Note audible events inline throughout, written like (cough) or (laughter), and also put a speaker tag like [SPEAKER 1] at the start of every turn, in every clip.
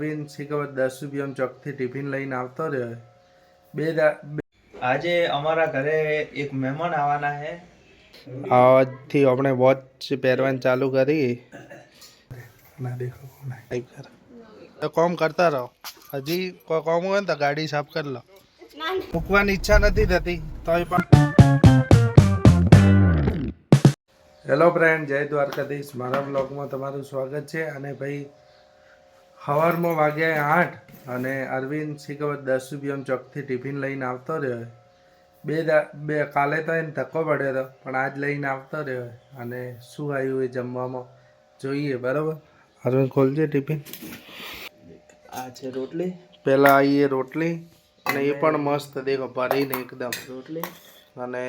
[SPEAKER 1] અરવિંદ શીખવત દસ રૂપિયામાં ચોકથી ટિફિન લઈને આવતો રહ્યો. બે
[SPEAKER 2] આજે અમારા ઘરે એક મહેમાન આવવાના છે.
[SPEAKER 1] આજથી આપણે વોચ પહેરવાનું ચાલુ કરી. ના દેખો તો કોમ કરતા રહો. હજી કોઈ કોમ હોય ને તો ગાડી સાફ કરી લો. મૂકવાની ઈચ્છા નથી થતી તોય પણ. હેલો ફ્રેન્ડ જય દ્વારકાધીશ. મારા બ્લોગમાં તમારું સ્વાગત છે અને ભાઈ સવારમાં વાગ્યા આઠ અને અરવિંદ શીખવત દસ રૂપિયામાં ચોકથી ટિફિન લઈને આવતો રહ્યો. બે બે કાલે તો એને ધક્કો પડ્યો હતો પણ આજ લઈને આવતો રહ્યો અને શું આવ્યું એ જમવામાં જોઈએ બરાબર? અરવિંદ ખોલજે ટિફિન.
[SPEAKER 2] આ છે રોટલી.
[SPEAKER 1] પહેલાં આવીએ રોટલી અને એ પણ મસ્ત દેખો ભરીને એકદમ.
[SPEAKER 2] રોટલી.
[SPEAKER 1] અને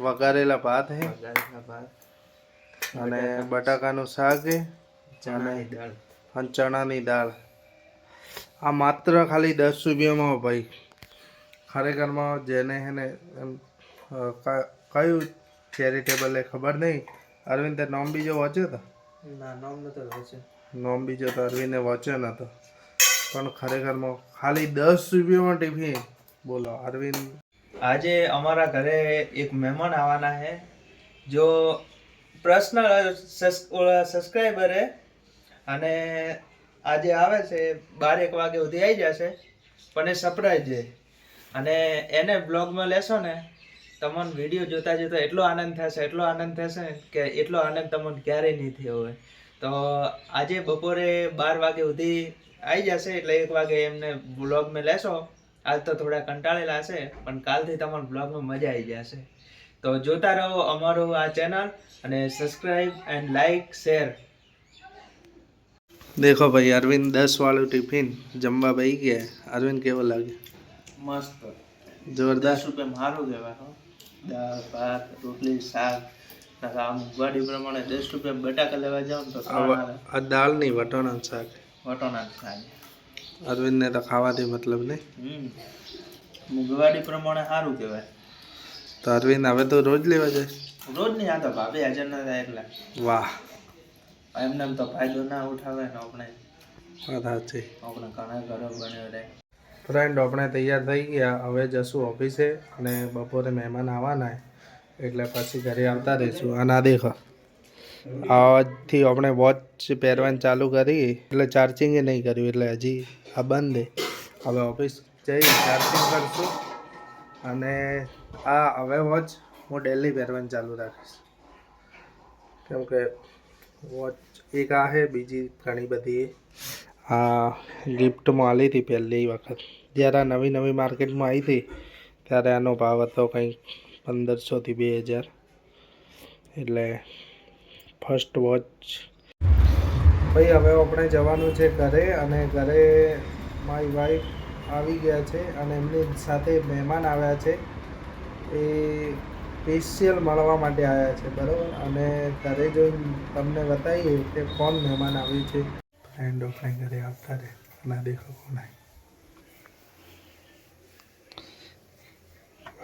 [SPEAKER 1] વઘારેલા ભાત હે.
[SPEAKER 2] વઘારેલા ભાત.
[SPEAKER 1] અને બટાકાનું શાક હે.
[SPEAKER 2] ચણાની દાળ.
[SPEAKER 1] અને ચણાની દાળ. આ માત્ર ખાલી દસ રૂપિયામાં ભાઈ. ખરેખરમાં જેને એને એમ, કયું ચેરિટેબલ એ ખબર નહીં? અરવિંદ તે નોમ બીજો વાંચ્યો હતો
[SPEAKER 2] ના નોમ નતો વાંચ્યો.
[SPEAKER 1] નોમ બીજો તો અરવિંદે વાંચ્યો નહોતો પણ ખરેખરમાં ખાલી દસ રૂપિયામાં ટિફિન. બોલો અરવિંદ.
[SPEAKER 2] આજે અમારા ઘરે એક મહેમાન આવવાના છે જો પર્સનલ સબસ્ક્રાઈબર હે અને આજે આવે છે બાર એક વાગે સુધી આવી જશે, પણ એ સરપ્રાઈઝ છે. અને એને બ્લોગમાં લેશો ને, તમને વીડિયો જોતા જોતા એટલો આનંદ થશે, એટલો આનંદ થશે કે એટલો આનંદ તમને ક્યારેય નહીં થયો હોય. તો આજે બપોરે બાર વાગે સુધી આવી જશે, એટલે એક વાગે એમને બ્લોગમાં લેશો. આજ તો થોડા કંટાળેલા હશે, પણ કાલથી તમારા બ્લોગમાં મજા આવી જશે. તો જોતા રહો અમારું આ ચેનલ અને સબસ્ક્રાઈબ એન્ડ લાઈક શેર
[SPEAKER 1] દેખો ભાઈ અરવિંદ દસ વાળું ટિફિન જમવા બેસી ગયા. અરવિંદ કેવો લાગે
[SPEAKER 2] મસ્ત.
[SPEAKER 1] જોરદાર?
[SPEAKER 2] રૂપિયા મારું કહેવાય હો. દાળ ભાત રોટલી શાક આમ ઉગાડી પ્રમાણે દસ રૂપિયા બટાકા લેવા જાવ ને તો
[SPEAKER 1] આ દાળ નહીં વટોણા શાક.
[SPEAKER 2] વટોના શાક.
[SPEAKER 1] અરવિંદને તો ખાવાથી મતલબ નહીં.
[SPEAKER 2] હમ. મોંઘવારી પ્રમાણે સારું કહેવાય.
[SPEAKER 1] તો અરવિંદ હવે તો રોજ લેવા જાય?
[SPEAKER 2] રોજ નહીં આ તો ભાભી હાજર ના થાય એટલે.
[SPEAKER 1] વાહ.
[SPEAKER 2] એમને એમ તો ફાયદો ના ઉઠાવે ને આપણે
[SPEAKER 1] સાચી.
[SPEAKER 2] આપણે ઘણા ઘરો બન્યો રહે.
[SPEAKER 1] ફ્રેન્ડ આપણે તૈયાર થઈ ગયા. હવે જશું ઓફિસે અને બપોરે મહેમાન આવવાના એટલે પછી ઘરે આવતા રહીશું. આ દેખો. આજથી આપણે વોચ પહેરવાનું ચાલુ કરી. એટલે ચાર્જિંગ નહીં કર્યું. એટલે હજી આ બંધ હવે ઓફિસ જઈ ચાર્જિંગ કરશું. અને આ હવે વોચ હું ડેલી પહેરવાનું ચાલુ રાખીશ. કેમ કે વોચ એક આ છે, બીજી ઘણી બધી. આ ગિફ્ટમાં આવી હતી પહેલી વખત. જ્યારે આ નવી નવી માર્કેટમાં આવી હતી, ત્યારે આનો ભાવ હતો કંઈક પંદરસોથી બે હજાર. એટલે ફર્સ્ટ વોચ ભાઈ, હવે આપણે જવાનું છે ઘરે અને ઘરે મારી વાઈફ આવી ગયા છે અને એમની સાથે મહેમાન આવ્યા છે. એ સ્પેશિયલ મળવા માટે આવ્યા છે બરાબર? અને ઘરે જો તમને બતાવીએ કે કોણ મહેમાન આવ્યું છે. ફ્રેન્ડ ઓફ ફ્રેન્ડ ઘરે આવતા રહે ના દેખો કોણ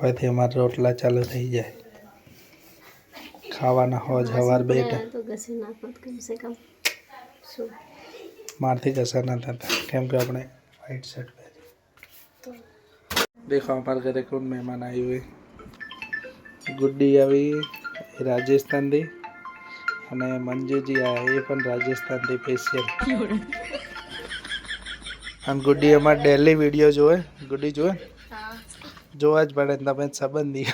[SPEAKER 1] હવેથી અમારા રોટલા ચાલુ થઈ જાય. ખાવાના હોજ હવાર
[SPEAKER 3] બેટા
[SPEAKER 1] મારથી જ અસર ના થતા કેમ કે આપણે વ્હાઈટ શર્ટ પહેરી. દેખો અમારા ઘરે કોણ મહેમાન આવ્યું હોય. ગુડ્ડી આવી એ રાજસ્થાનથી અને મંજુજી આવ્યા એ પણ રાજસ્થાનથી સ્પેશિયલ અને ગુડ્ડી અમારે ડેલી વિડીયો જોવે ગુડ્ડી જોવે જોવા જ પડે ને તમે સંબંધી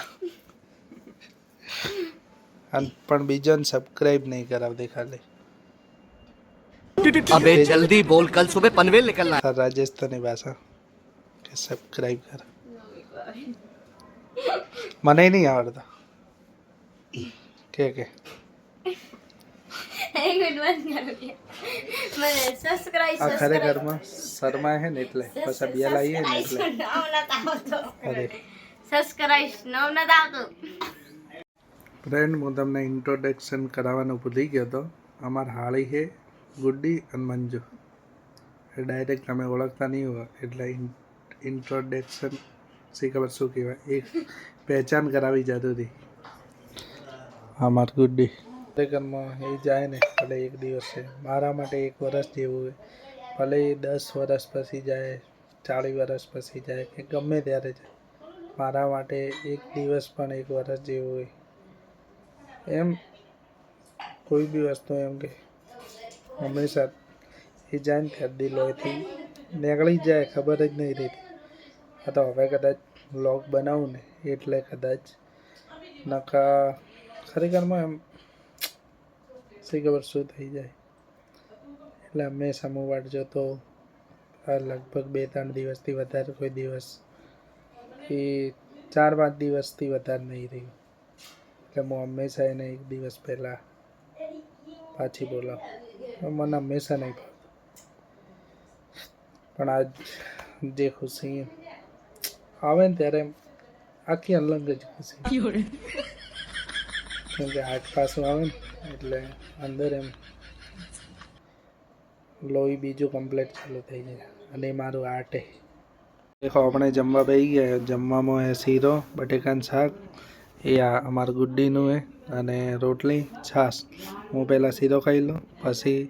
[SPEAKER 1] અને પણ બીજોને સબસ્ક્રાઈબ નહીં કરાવતી ખાલી
[SPEAKER 4] अबे जल्दी बोल कल सुबह पनवेल निकलना
[SPEAKER 1] તાર રાજસ્થાની ભાષા કે સબસ્ક્રાઈબ કર મને નહીં આવડતા. કે કે (laughs) ખરેખરમાં શરમા હે ને એટલે? પછી ફ્રેન્ડ હું તમને ઇન્ટ્રોડક્શન કરાવવાનું ભૂલી ગયો હતો અમાર હાળી હે ગુડ્ડી અને મંજુ. ડાયરેક્ટ તમે ઓળખતા નહીં હોય એટલે ઇન્ટ્રોડક્શન શી શું કહેવાય? એક પહેચાન કરાવી જરૂરી ગુડ ડે ખરેખરમાં એ જાય ને ભલે એક દિવસ છે. મારા માટે એક વર્ષ જેવું હોય. ભલે એ દસ વર્ષ પછી જાય ચાલીસ વર્ષ પછી જાય કે ગમે ત્યારે જાય. મારા માટે એક દિવસ પણ એક વર્ષ જેવું હોય. એમ કોઈ બી વસ્તુ એમ કે હંમેશા એ જાય ને ત્યારે દિલ હોયથી નીકળી જાય ખબર જ નહીં રહેતી. આ તો હવે કદાચ વ્લોગ બનાવું ને, એટલે કદાચ. નકા ખરેખરમાં એમ શી ખબર શું થઈ જાય. એટલે અમે હું વાટ આ લગભગ બે ત્રણ દિવસથી વધારે કોઈ દિવસ, એ ચાર પાંચ દિવસથી વધારે નહીં રહ્યું. એટલે હું હંમેશા એને એક દિવસ પહેલાં પાછી બોલાવું. મને હંમેશા નહીં પણ આજ જે ખુશી આવે ને ત્યારે એમ આખી અલગ જ ખુશી કેમ કે આઠ પાછું આવે ને એટલે અંદર એમ લોહી બીજું કમ્પ્લીટ ચાલુ થઈ જાય. અને એ મારું આર્ટ દેખો આપણે જમવા બેસી ગયા. જમવામાં એ શીરો બટેકાનું શાક. એ આ અમારું ગુડ્ડીનું એ અને રોટલી છાશ. હું પહેલાં શીરો ખાઈ લઉં પછી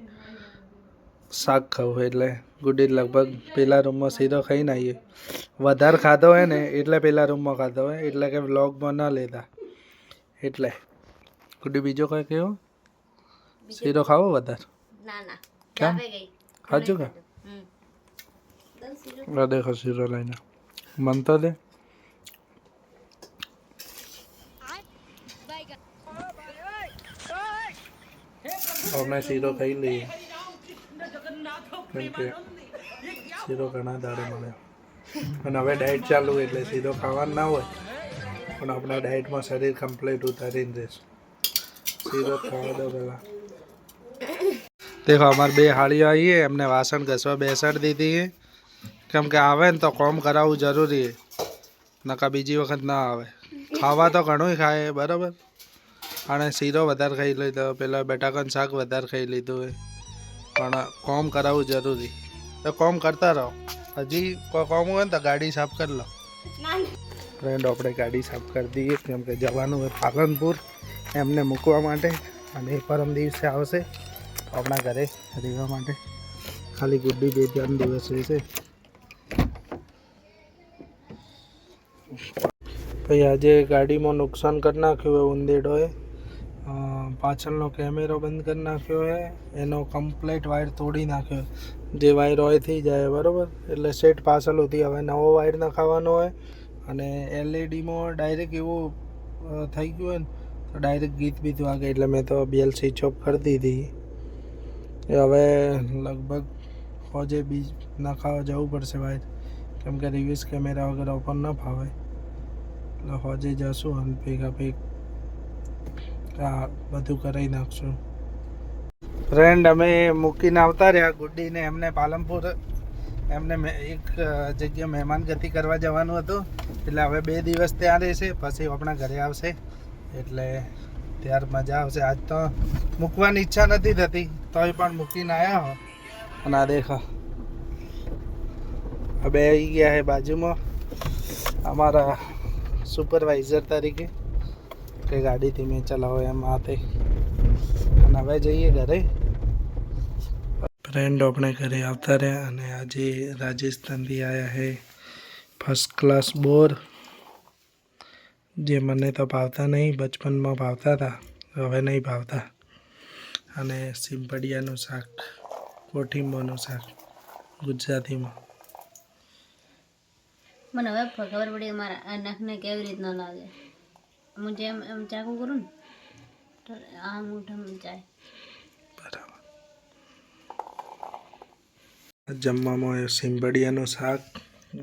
[SPEAKER 1] શાક ખાવું એટલે ગુડ્ડી લગભગ પેલા રૂમમાં સીધો ખાઈને આવીએ. વધારે ખાધો હોય ને એટલે પેલા રૂમમાં ખાધો હોય એટલે કે વ્લોગમાં ન લેતા. એટલે. ગુડી બીજો કઈ કયો શીરો ખાવો વધારે?
[SPEAKER 3] ના ના.
[SPEAKER 1] કેમ? ખાજો કે? આ દેખો શીરો લઈને. મન તો દે. અમે શીરો ખાઈ લઈએ. કેમ કે શીરો ઘણા દાડે મળે અને હવે ડાયટ ચાલુ એટલે સીધો ખાવાનું ના હોય પણ આપણા ડાયટમાં શરીર કમ્પ્લીટ ઉતારીને રહેશું. શીરો ખાવા દો પહેલાં. દેખો અમારે બે હાળીઓ આવીએ એમને વાસણ ઘસવા બેસાડી દીધી કેમ કે આવે ને તો કોમ કરાવવું જરૂરી છે નકા બીજી વખત ના આવે. ખાવા તો ઘણું ખાય બરાબર? અને શીરો વધારે ખાઈ લીધો પેલા બટાકાનું શાક વધારે ખાઈ લીધું હોય પણ કોમ કરાવવું જરૂરી. તો કોમ કરતા રહો. હજી કોઈ કોમ હોય ને તો ગાડી સાફ કરી લો. ફ્રેન્ડ આપણે ગાડી સાફ કરી દઈએ. કેમ કે જવાનું હોય પાલનપુર. એમને મૂકવા માટે. અને એ પરમ દિવસે આવશે. આપણા ઘરે રહેવા માટે. ખાલી ગુડ્ડી બે ત્રણ દિવસ રહેશે. ભાઈ, આજે ગાડીમાં નુકસાન કરી નાખ્યું હોય ઉંદેડોએ. પાછળનો કેમેરો બંધ કરી નાખ્યો હોય એનો કમ્પ્લેટ વાયર તોડી નાખ્યો જે વાયર હોય થઈ જાય, બરાબર? એટલે સેટ પાછળ હતી હવે નવો વાયર નખાવાનો હોય અને એલઈડીમાં ડાયરેક્ટ એવું થઈ ગયું હોય ને, તો ડાયરેક્ટ ગીત બીત વાગે. એટલે મેં તો બેલ સ્વિચ ઓફ કરી દીધી. એ હવે લગભગ હોજે બીજ નખાવા જવું પડશે વાયર કેમ કે રિવ્યુઝ કેમેરા વગર ઓપન ન ફાવે. એટલે હોજે જશું અને ભેગા ભેગ આ બધું કરાવી નાખશું. ફ્રેન્ડ અમે મૂકીને આવતા રહ્યા ગુડ્ડીને, એમને પાલનપુર, એમને એક જગ્યા મહેમાન ગતિ કરવા જવાનું હતું. એટલે હવે બે દિવસ ત્યાં રહેશે, પછી આપણા ઘરે આવશે. એટલે ત્યાર મજા આવશે. આજ તો મૂકવાની ઈચ્છા નથી થતી, તોય પણ મૂકીને આવ્યા હો. અને આ દેખો. હવે આવી ગયા છે બાજુમાં અમારા સુપરવાઇઝર તરીકે. કે ગાડી ધીમે ચલાવો એમ આ તે. અને હવે જઈએ ઘરે. ફ્રેન્ડ આપણે ઘરે આવતા રહ્યા અને આજે રાજસ્થાનથી આવ્યા હે ફર્સ્ટ ક્લાસ બોર, જે મને તો ભાવતા નહીં, બચપનમાં ભાવતા હતા હવે નહીં ભાવતા. અને સિંપડિયાનું શાક કોઠીંબોનું શાક, ગુજરાતીમાં.
[SPEAKER 3] મને હવે ખબર પડી મારા નખને કેવી રીતના લાગે. હું જેમ એમ ચાકુ કરું ને તો આ મોઢામાં જાય
[SPEAKER 1] બરાબર. જમવામાં સિંબડિયાનું શાક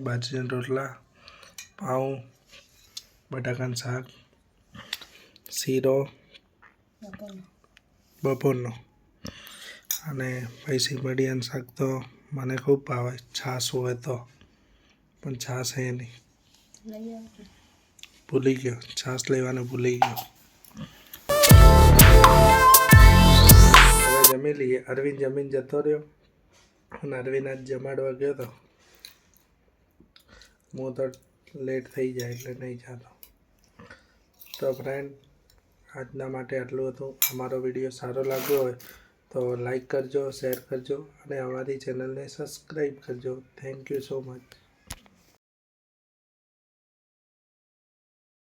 [SPEAKER 1] બાજરીના રોટલા પાઉં બટાકાનું શાક શીરો બપોરનો. અને પછી સિંબડિયાનું શાક તો મને ખૂબ ભાવે છાશ હોય તો. પણ છાશ હે નહીં. ભૂલી ગયો. છાસ લેવાનું ભૂલી ગયો. હવે જમી લઈએ. અરવિંદ જમીન જતો રહ્યો અને અરવિંદ આજ જમાડવા ગયો તો હું તો લેટ થઈ જાય એટલે નહીં જતો. તો ફ્રેન્ડ આજના માટે આટલું હતું. અમારો વીડિયો સારો લાગ્યો હોય તો લાઈક કરજો શેર કરજો અને અમારી ચેનલને સબસ્ક્રાઈબ કરજો. Thank you so much